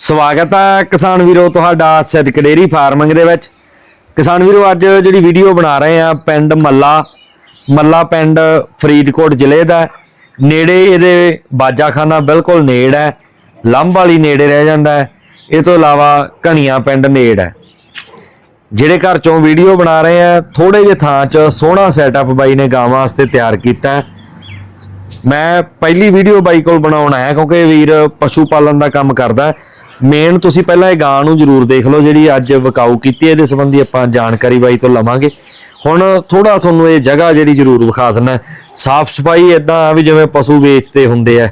ਸਵਾਗਤ ਹੈ ਕਿਸਾਨ ਵੀਰੋ ਤੁਹਾਡਾ ਸਿੱਧਕ ਡੇਰੀ ਫਾਰਮਿੰਗ ਦੇ ਵਿੱਚ। ਕਿਸਾਨ ਵੀਰੋ, ਅੱਜ ਜਿਹੜੀ ਵੀਡੀਓ ਬਣਾ ਰਹੇ ਆ ਪਿੰਡ ਮੱਲਾ। ਮੱਲਾ ਪਿੰਡ ਫਰੀਦਕੋਟ ਜ਼ਿਲ੍ਹੇ ਦਾ ਨੇੜੇ ਇਹਦੇ ਬਾਜਾਖਾਨਾ ਬਿਲਕੁਲ ਨੇੜ ਹੈ। ਲੰਬ ਵਾਲੀ ਨੇੜੇ ਰਹਿ ਜਾਂਦਾ ਹੈ। ਇਹ ਤੋਂ ਇਲਾਵਾ ਘਣੀਆਂ ਪਿੰਡ ਨੇੜ ਹੈ। ਜਿਹੜੇ ਘਰ ਚੋਂ ਵੀਡੀਓ ਬਣਾ ਰਹੇ ਆ ਥੋੜੇ ਜਿਹੇ ਥਾਂ 'ਚ ਸੋਹਣਾ ਸੈਟਅਪ ਬਾਈ ਨੇ ਗਾਵਾਂ ਵਾਸਤੇ ਤਿਆਰ ਕੀਤਾ ਹੈ। ਮੈਂ ਪਹਿਲੀ ਵੀਡੀਓ ਬਾਈ ਕੋਲ ਬਣਾਉਣਾ ਹੈ ਕਿਉਂਕਿ ਵੀਰ ਪਸ਼ੂ ਪਾਲਣ ਦਾ ਕੰਮ ਕਰਦਾ ਮੇਨ ਤੁਸੀਂ ਪਹਿਲਾਂ ਇਹ ਗਾਂ ਨੂੰ ਜਰੂਰ ਦੇਖ ਲਓ, ਜਿਹੜੀ ਅੱਜ ਵਿਕਾਊ ਕੀਤੀ ਹੈ, ਇਹਦੇ ਸੰਬੰਧੀ ਆਪਾਂ ਜਾਣਕਾਰੀ ਬਾਈ ਤੋਂ ਲਵਾਂਗੇ। ਹੁਣ ਥੋੜਾ ਤੁਹਾਨੂੰ ਇਹ ਜਗ੍ਹਾ ਜਿਹੜੀ ਜਰੂਰ ਵਿਖਾ ਦਿੰਨਾ ਸਾਫ਼ ਸਫ਼ਾਈ ਇਦਾਂ ਵੀ ਜਿਵੇਂ ਪਸ਼ੂ ਵੇਚਦੇ ਹੁੰਦੇ ਆ।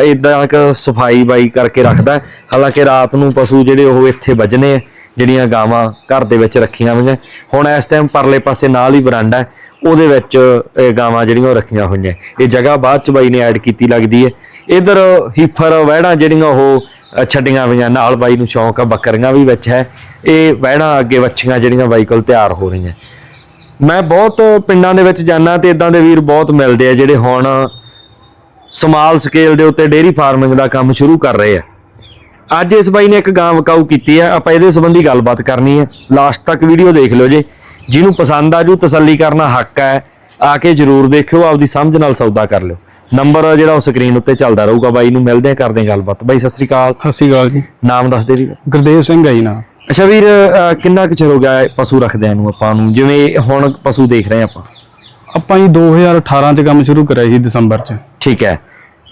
ਇਦਾਂ ਕਿ ਸਫ਼ਾਈ ਬਾਈ ਕਰਕੇ ਰੱਖਦਾ ਹਾਲਾਂਕਿ ਰਾਤ ਨੂੰ ਪਸ਼ੂ ਜਿਹੜੇ ਉਹ ਇੱਥੇ ਵੱਜਣੇ ਆ, ਜਿਹੜੀਆਂ ਗਾਵਾਂ ਘਰ ਦੇ ਵਿੱਚ ਰੱਖੀਆਂ ਹੋਈਆਂ। ਹੁਣ ਇਸ ਟਾਈਮ ਪਰਲੇ ਪਾਸੇ ਨਾਲ ਹੀ ਬਰਾਂਡਾ ਹੈ। ਉਹਦੇ ਵਿੱਚ ਇਹ ਗਾਵਾਂ ਜਿਹੜੀਆਂ ਉਹ ਰੱਖੀਆਂ ਹੋਈਆਂ। ਇਹ ਜਗ੍ਹਾ ਬਾਅਦ ਚ ਬਾਈ ਨੇ ਐਡ ਕੀਤੀ ਲੱਗਦੀ ਹੈ। ਇਧਰ ਹੀਫਰ ਵਹਿੜਾਂ ਜਿਹੜੀਆਂ ਉਹ ਛੱਡੀਆਂ ਹੋਈਆਂ। ਨਾਲ ਬਾਈ ਨੂੰ ਸ਼ੌਂਕ ਆ, ਬੱਕਰੀਆਂ ਵੀ ਵਿੱਚ ਹੈ। ਇਹ ਵਹਿੜਾਂ ਅੱਗੇ ਵੱਛੀਆਂ ਜਿਹੜੀਆਂ ਬਾਈ ਕੋਲ ਤਿਆਰ ਹੋ ਰਹੀਆਂ। ਮੈਂ ਬਹੁਤ ਪਿੰਡਾਂ ਦੇ ਵਿੱਚ ਜਾਣਾ ਤੇ ਇਦਾਂ ਦੇ ਵੀਰ ਬਹੁਤ ਮਿਲਦੇ ਆ, ਜਿਹੜੇ ਹੁਣ ਸਮਾਲ ਸਕੇਲ ਦੇ ਉੱਤੇ ਡੇਅਰੀ ਫਾਰਮਿੰਗ ਦਾ ਕੰਮ ਸ਼ੁਰੂ ਕਰ ਰਹੇ ਆ। ਅੱਜ ਇਸ ਬਾਈ ਨੇ ਇੱਕ ਗਾਂ ਵਕਾਊ ਕੀਤੀ ਹੈ ਆਪਾਂ ਇਹਦੇ ਸੰਬੰਧੀ ਗੱਲਬਾਤ ਕਰਨੀ ਹੈ ਲਾਸਟ ਤੱਕ ਵੀਡੀਓ ਦੇਖ ਲਿਓ ਜੇ। ਜਿਹਨੂੰ ਪਸੰਦ ਆ ਜੂ, ਤਸੱਲੀ ਕਰਨਾ ਹੱਕ ਹੈ। ਆ ਕੇ ਜਰੂਰ ਦੇਖਿਓ, ਆਪਦੀ ਸਮਝ ਨਾਲ ਸੌਦਾ ਕਰ ਲਿਓ। ਨੰਬਰ ਜਿਹੜਾ ਉਹ ਸਕਰੀਨ ਉੱਤੇ ਚੱਲਦਾ ਰਹੂਗਾ ਬਾਈ ਨੂੰ ਮਿਲਦੇ ਆ ਕਰਦੇ ਆ ਗੱਲਬਾਤ। ਬਾਈ ਸਤਿ ਸ੍ਰੀ ਅਕਾਲ। ਸਤਿ ਸ਼੍ਰੀ ਅਕਾਲ ਜੀ। ਨਾਮ ਦੱਸ ਦੇ ਜੀ ਗੁਰਦੇਵ ਸਿੰਘ ਹੈ ਜੀ ਨਾ ਅੱਛਾ ਵੀਰ ਕਿੰਨਾ ਕੁ ਚਿਰ ਹੋ ਗਿਆ ਪਸ਼ੂ ਰੱਖਦਿਆਂ ਨੂੰ ਆਪਾਂ ਨੂੰ? ਜਿਵੇਂ ਹੁਣ ਪਸ਼ੂ ਦੇਖ ਰਹੇ ਆਪਾਂ। ਆਪਾਂ ਜੀ 2018 ਚ ਕੰਮ ਸ਼ੁਰੂ ਕਰਿਆ ਸੀ ਦਸੰਬਰ ਚ। ਠੀਕ ਹੈ।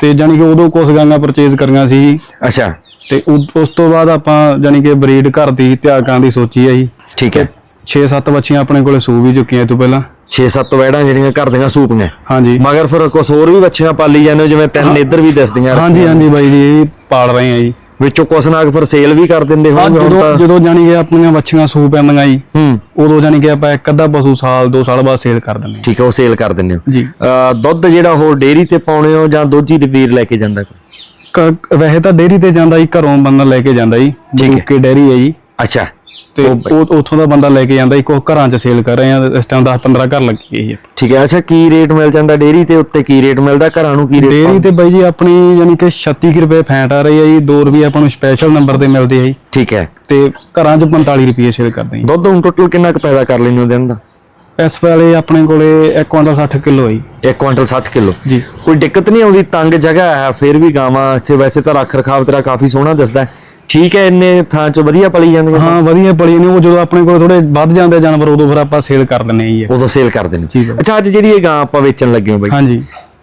ਤੇ ਜਾਨੀ ਕਿ ਉਦੋਂ ਕੁਝ ਗਾਂਗਾ ਪਰਚੇਜ਼ ਕਰੀਆਂ ਸੀ। ਅੱਛਾ। ਤੇ ਉਸ ਤੋਂ ਬਾਅਦ ਆਪਾਂ ਜਾਨੀ ਕਿ ਬਰੀਡ ਘਰ ਦੀ ਤਿਆਗਾਂ ਦੀ ਸੋਚੀ ਹੈ ਜੀ। ਠੀਕ ਹੈ। 6-7 ਬੱਚੀਆਂ ਆਪਣੇ ਕੋਲੇ ਸੂ ਵੀ ਚੁੱਕੀਆਂ ਇਹ ਤੋਂ ਪਹਿਲਾਂ। 6-7 ਵੈੜਾਂ ਜਿਹੜੀਆਂ ਘਰ ਦੀਆਂ ਸੂਪੀਆਂ। ਹਾਂਜੀ। ਮਗਰ ਫਿਰ ਕੁਝ ਹੋਰ ਵੀ ਬੱਚੀਆਂ ਪਾਲੀ ਜਾਂਦੇ ਹੋ ਜਿਵੇਂ ਤਿੰਨ ਇੱਧਰ ਵੀ ਦਿਸਦੀਆਂ ਹਾਂਜੀ ਹਾਂਜੀ ਬਾਈ ਜੀ ਇਹ ਵੀ ਪਾਲ ਰਹੇ ਆ ਜੀ। ਵਿੱਚੋਂ ਕੁਛ ਨਾ ਫਿਰ ਸੇਲ ਵੀ ਕਰ ਦਿੰਦੇ ਹੋਣਗੇ ਹੁਣ ਜਦੋਂ ਤਾਂ। ਜਦੋਂ ਜਾਨੀ ਕਿ ਆਪਣੀਆਂ ਬੱਚੀਆਂ ਸੂ ਪੈਂਦੀਆਂ ਜੀ ਹੂੰ। ਉਦੋਂ ਜਾਨੀ ਕਿ ਆਪਾਂ ਇੱਕ ਅੱਧਾ ਪਸ਼ੂ ਸਾਲ ਦੋ ਸਾਲ ਬਾਅਦ ਸੇਲ ਕਰ ਦਿੰਦੇ ਠੀਕ ਹੈ ਉਹ ਸੇਲ ਕਰ ਦਿੰਦੇ ਹੋ। ਜੀ। ਦੁੱਧ ਜਿਹੜਾ ਉਹ ਡੇਅਰੀ ਤੇ ਪਾਉਣੇ ਹੋ ਜਾਂ ਦੋਜੀ ਦੇ ਵੀਰ ਲੈ ਕੇ ਜਾਂਦਾ ਵੈਸੇ ਤਾਂ ਡੇਅਰੀ ਤੇ ਜਾਂਦਾ ਜੀ ਘਰੋਂ ਬੰਦਾ ਲੈ ਕੇ ਜਾਂਦਾ ਜੀ। ਠੀਕ ਹੈ। ਕੇ ਡੇਅਰੀ ਹੈ ਜੀ। ਅੱਛਾ। ਤੇ ਉਹ ਉੱਥੋਂ ਦਾ ਬੰਦਾ ਲੈ ਕੇ ਜਾਂਦਾ ਇੱਕ ਉਹ ਘਰਾਂ 'ਚ ਸੇਲ ਕਰ ਰਹੇ ਆ ਇਸ ਟਾਈਮ 10 15 ਘਰ ਲੱਗੀ ਗਈ ਹੈ ਠੀਕ ਹੈ ਅੱਛਾ ਕੀ ਰੇਟ ਮਿਲ ਜਾਂਦਾ ਡੇਅਰੀ ਤੇ ਉੱਤੇ? ਕੀ ਰੇਟ ਮਿਲਦਾ? ਘਰਾਂ ਨੂੰ ਕੀ ਰੇਟ ਡੇਅਰੀ ਤੇ ਬਾਈ ਜੀ ਆਪਣੀ ਯਾਨੀ ਕਿ 36 ਕੁ ਰੁਪਏ ਫੈਂਟ ਆ ਰਹੀ ਹੈ ਜੀ ਦੋ ਰੁਪਏ ਆਪਾਂ ਨੂੰ ਸਪੈਸ਼ਲ ਨੰਬਰ ਤੇ ਮਿਲਦੇ ਆ ਜੀ। ਠੀਕ ਹੈ। ਤੇ ਘਰਾਂ 'ਚ 45 ਰੁਪਏ ਸੇਲ ਕਰਦੇ ਆ। ਦੁੱਧ ਹੁਣ ਟੋਟਲ ਕਿੰਨਾ ਕੁ ਪੈਦਾ ਕਰ ਲੈਂਦੇ ਹੋ ਦਿਨ ਦਾ। ਇਸ ਵੇਲੇ ਆਪਣੇ ਕੋਲੇ 1 ਕੁਇੰਟਲ 60 ਕਿਲੋ ਹੈ ਜੀ। 1 ਕੁਇੰਟਲ 60 ਕਿਲੋ। ਜੀ। ਕੋਈ ਦਿੱਕਤ ਨਹੀਂ ਆਉਂਦੀ? ਤੰਗ ਜਗ੍ਹਾ ਹੈ ਫਿਰ ਵੀ ਗਾਵਾਂ ਇੱਥੇ ਵੈਸੇ ਤਾਂ ਰੱਖ ਰਖਾਵ ਤੇਰਾ ਕਾਫੀ ਸੋਹਣਾ ਦਿਸਦਾ ਹੈ। ਠੀਕ ਹੈ ਇੰਨੇ ਥਾਂ 'ਚ ਵਧੀਆ ਪਲੀ ਜਾਂਦੀਆਂ ਹਾਂ ਵਧੀਆ ਪੜੀ ਨੇ ਉਹ ਜਦੋਂ ਆਪਣੇ ਕੋਲ ਥੋੜੇ ਵੱਧ ਜਾਂਦੇ ਜਾਨਵਰ ਉਦੋਂ ਫਿਰ ਆਪਾਂ ਸੇਲ ਕਰ ਦਿੰਨੇ ਇਹ। ਉਦੋਂ ਸੇਲ ਕਰਦੇ ਨੇ ਠੀਕ ਹੈ। ਅੱਛਾ ਅੱਜ ਜਿਹੜੀ ਇਹ ਗਾਂ ਆਪਾਂ ਵੇਚਣ ਲੱਗੇ ਹਾਂ ਬਾਈ ਹਾਂਜੀ।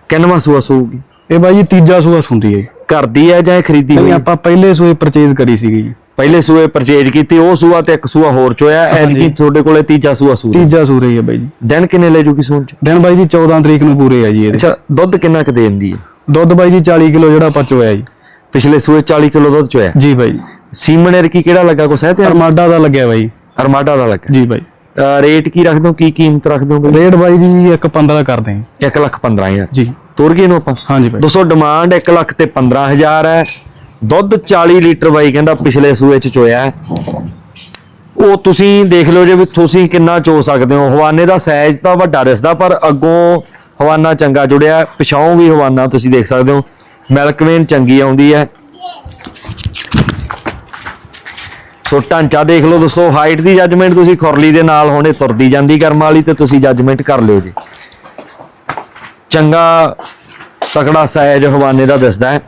ਕਿੰਨਵਾਂ ਸੂਆ ਸੂਗੀ ਇਹ ਬਾਈ ਜੀ ਤੀਜਾ ਸੂਆ ਹੁੰਦੀ ਹੈ। ਜੀ। ਘਰ ਦੀ ਹੈ ਜਾਂ ਖਰੀਦੀ ਹੋਈ? ਹੈ? ਆਪਾਂ ਪਹਿਲੇ ਸੂਏ ਪਰਚੇਜ਼ ਕਰੀ ਸੀਗੀ ਪਹਿਲੇ ਸੂਏ ਪਰਚੇਜ ਕੀਤੀ ਉਹ ਸੂਆ ਤੇ ਇੱਕ ਸੂਆ ਹੋਰ ਚੋਇਆ ਐਤਕੀ ਤੁਹਾਡੇ ਕੋਲੇ ਤੀਜਾ ਸੂਆ ਸੂ ਤੀਜਾ ਸੂਰੇ ਹੈ ਬਾਈ ਜੀ। ਦਿਨ ਕਿੰਨੇ ਲੈ ਜੂਗੀ ਸੂਣ ਚ? ਦਿਨ ਬਾਈ ਜੀ 14 ਤਰੀਕ ਨੂੰ ਪੂਰੇ ਆ ਜੀ ਇਹਦੇ। ਅੱਛਾ ਦੁੱਧ ਕਿੰਨਾ ਕੁ ਦੇ ਦਿੰਦੀ ਹੈ? ਦੁੱਧ ਬਾਈ ਜੀ 40 ਕਿਲੋ ਜਿਹੜਾ ਆਪਾਂ ਚੋਇਆ ਜੀ। ਪਿਛਲੇ ਸੂਏ 40 ਕਿਲੋ ਦੁੱਧ ਚੋਇਆ। ਜੀ ਬਾਈ। ਸੀਮਨ ਐਰਕੀ ਕਿਹੜਾ ਲੱਗਾ? ਕੋ ਸਹਿ ਤੇ ਅਰਮਾਡਾ ਦਾ ਲੱਗਿਆ ਬਾਈ। ਅਰਮਾਡਾ ਦਾ ਲੱਗਾ। ਜੀ ਬਾਈ। ਅਹ ਰੇਟ ਕੀ ਰੱਖ ਦੋ ਕੀ ਕੀਮਤ ਰੱਖ ਦੋ ਬਈ? ਰੇਟ ਬਾਈ ਜੀ 1.15 ਕਰਦੇ ਹਾਂ। 1 ਲੱਖ 15000 ਜੀ। ਤੋਰ ਗਏ ਨੂੰ ਆਪਾਂ? ਹਾਂਜੀ ਬਾਈ। ਦੋਸਤੋ ਡਿਮਾਂਡ 1 ਲੱਖ ਤੇ 15000 ਹੈ। ਦੁੱਧ 40 ਲੀਟਰ ਬਾਈ ਕਹਿੰਦਾ ਪਿਛਲੇ ਸੂਏ ਚ ਚੋਇਆ ਹੈ। ਉਹ ਤੁਸੀਂ ਦੇਖ ਲਓ ਜੇ ਵੀ ਤੁਸੀਂ ਕਿੰਨਾ ਚੋ ਸਕਦੇ ਹੋ। ਹਵਾਨੇ ਦਾ ਸਾਈਜ਼ ਤਾਂ ਵੱਡਾ ਦਿਸਦਾ ਪਰ ਅੱਗੋਂ ਹਵਾਨਾ ਚੰਗਾ ਜੁੜਿਆ। ਪਿਛਾਓਂ ਵੀ ਹਵਾਨਾ ਤੁਸੀਂ ਦੇਖ ਸਕਦੇ ਹੋ। ਮਿਲਕਵੇਨ ਚੰਗੀ ਆਉਂਦੀ ਹੈ। ਸੋ ਢਾਂਚਾ ਦੇਖ ਲਓ ਦੋਸਤੋ ਹਾਈਟ ਦੀ ਜੱਜਮੈਂਟ ਤੁਸੀਂ ਖੁਰਲੀ ਦੇ ਨਾਲ ਹੁਣੇ ਤੁਰਦੀ ਜਾਂਦੀ ਕਰਮ ਵਾਲੀ ਤੇ ਤੁਸੀਂ ਜੱਜਮੈਂਟ ਕਰ ਲਿਓ ਜੀ। ਚੰਗਾ ਤਕੜਾ ਸਾਈਜ਼ ਹਵਾਨੇ ਦਾ ਦਿਸਦਾ ਹੈ।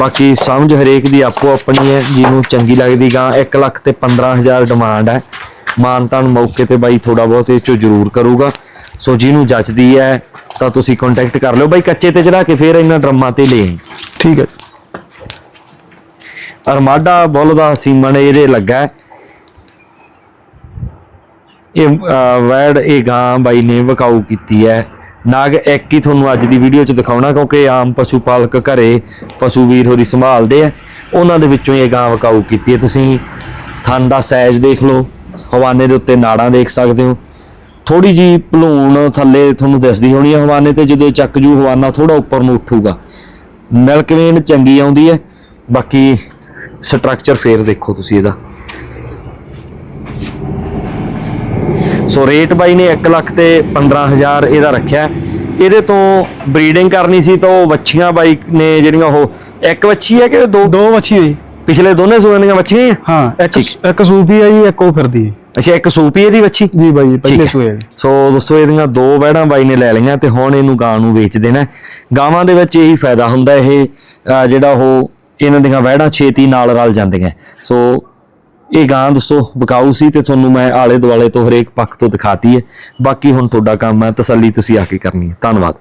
ਬਾਕੀ ਸਮਝ ਹਰੇਕ ਦੀ ਆਪੋ ਆਪਣੀ ਹੈ, ਜਿਹਨੂੰ ਚੰਗੀ ਲੱਗਦੀ ਗਾਂ 1 ਲੱਖ ਤੇ 15000 ਡਿਮਾਂਡ ਹੈ। ਮਾਨਤਾਨ ਮੌਕੇ ਤੇ ਬਾਈ ਥੋੜਾ ਬਹੁਤ ਇਹ ਚੋਂ ਜ਼ਰੂਰ ਕਰੂਗਾ। ਸੋ ਜਿਹਨੂੰ ਜੱਚਦੀ ਹੈ ਤਾਂ ਤੁਸੀਂ ਕੰਟੈਕਟ ਕਰ ਲਿਓ। ਬਾਈ ਕੱਚੇ ਤੇ ਚੜਾ ਕੇ ਫੇਰ ਇਹਨਾਂ ਡਰਮਾਂ ਤੇ ਲੈ ਆਈ। ਠੀਕ ਹੈ ਜੀ। ਅਰਮਾਡਾ ਬੁੱਲ ਦਾ ਸੀਮਨ ਇਹਦੇ ਲੱਗਾ ਹੈ। ਇਹ ਅਹ, ਵੈੜ ਇਹ ਗਾਂ ਬਾਈ ਨੇ ਵਕਾਊ ਕੀਤੀ ਹੈ। ਨਾਗ ਇੱਕ ਹੀ ਤੁਹਾਨੂੰ ਅੱਜ ਦੀ ਵੀਡੀਓ 'ਚ ਦਿਖਾਉਣਾ ਕਿਉਂਕਿ ਆਮ ਪਸ਼ੂ ਪਾਲਕ ਘਰੇ ਪਸ਼ੂ ਵੀਰ ਹੋਰੀ ਸੰਭਾਲਦੇ ਆ। ਉਹਨਾਂ ਦੇ ਵਿੱਚੋਂ ਇਹ ਗਾਂ ਵਕਾਊ ਕੀਤੀ ਹੈ। ਤੁਸੀਂ ਥਣ ਦਾ ਸਾਈਜ਼ ਦੇਖ ਲਓ। ਹਵਾਨੇ ਦੇ ਉੱਤੇ ਨਾੜਾਂ ਦੇਖ ਸਕਦੇ ਹੋ। ਥੋੜੀ ਜੀ ਭਲੂਣ ਥੱਲੇ ਤੁਹਾਨੂੰ ਦਿਸਦੀ ਹੋਣੀ ਹੈ ਹਵਾਨੇ ਤੇ ਜਦੋਂ ਚੱਕ ਜੂ ਹਵਾਨਾ ਥੋੜਾ ਉੱਪਰ ਨੂੰ ਉੱਠੂਗਾ। ਮਿਲਕ ਵੇਨ ਚੰਗੀ ਆਉਂਦੀ ਹੈ। ਬਾਕੀ ਸਟਰਕਚਰ ਫੇਰ ਦੇਖੋ ਤੁਸੀਂ ਇਹਦਾ। ਸੋ ਰੇਟ ਬਾਈ ਨੇ 1 ਲੱਖ ਤੇ 15000 ਇਹਦਾ ਰੱਖਿਆ। ਇਹਦੇ ਤੋਂ ਬਰੀਡਿੰਗ ਕਰਨੀ ਸੀ ਤਾਂ ਉਹ ਵੱਛੀਆਂ ਬਾਈ ਨੇ ਜਿਹੜੀਆਂ ਉਹ ਇੱਕ ਵੱਛੀ ਹੈ ਕਿ ਦੋ? ਦੋ ਵੱਛੀਆਂ ਜੀ ਪਿਛਲੇ ਦੋਨੇ ਸੂਆਂ ਦੀਆਂ ਵੱਛੀਆਂ ਹਾਂ ਇੱਕ ਇੱਕ ਸੂਪੀ ਆ ਜੀ ਇੱਕ ਉਹ ਫਿਰਦੀ ਹੈ। ਅੱਛਾ ਇੱਕ ਸੂਪੀ ਇਹਦੀ ਵੱਛੀ ਜੀ ਬਾਈ ਜੀ, ਪਹਿਲੇ। ਸੂਏ। ਸੋ ਦੋਸਤੋ ਇਹਦੀਆਂ ਦੋ ਵਹਿੜਾਂ ਬਾਈ ਨੇ ਲੈ ਲਈਆਂ ਤੇ ਹੁਣ ਇਹਨੂੰ ਗਾਂ ਨੂੰ ਵੇਚ ਦੇਣਾ ਹੈ। ਗਾਵਾਂ ਦੇ ਵਿੱਚ ਇਹੀ ਫਾਇਦਾ ਹੁੰਦਾ ਇਹ ਅਹ ਜਿਹੜਾ ਉਹ ਇਹਨਾਂ ਦੀਆਂ ਵਹਿੜਾਂ ਛੇਤੀ ਨਾਲ ਰਲ ਜਾਂਦੀਆਂ ਸੋ ਇਹ ਗਾਂ ਦੋਸਤੋ ਬਕਾਊ ਸੀ ਤੇ ਤੁਹਾਨੂੰ ਮੈਂ ਆਲੇ ਦੁਆਲੇ ਤੋਂ ਹਰੇਕ ਪੱਖ ਤੋਂ ਦਿਖਾਤੀ ਹੈ ਬਾਕੀ ਹੁਣ ਤੁਹਾਡਾ ਕੰਮ ਹੈ ਤਸੱਲੀ ਤੁਸੀਂ ਆ ਕੇ ਕਰਨੀ ਹੈ ਧੰਨਵਾਦ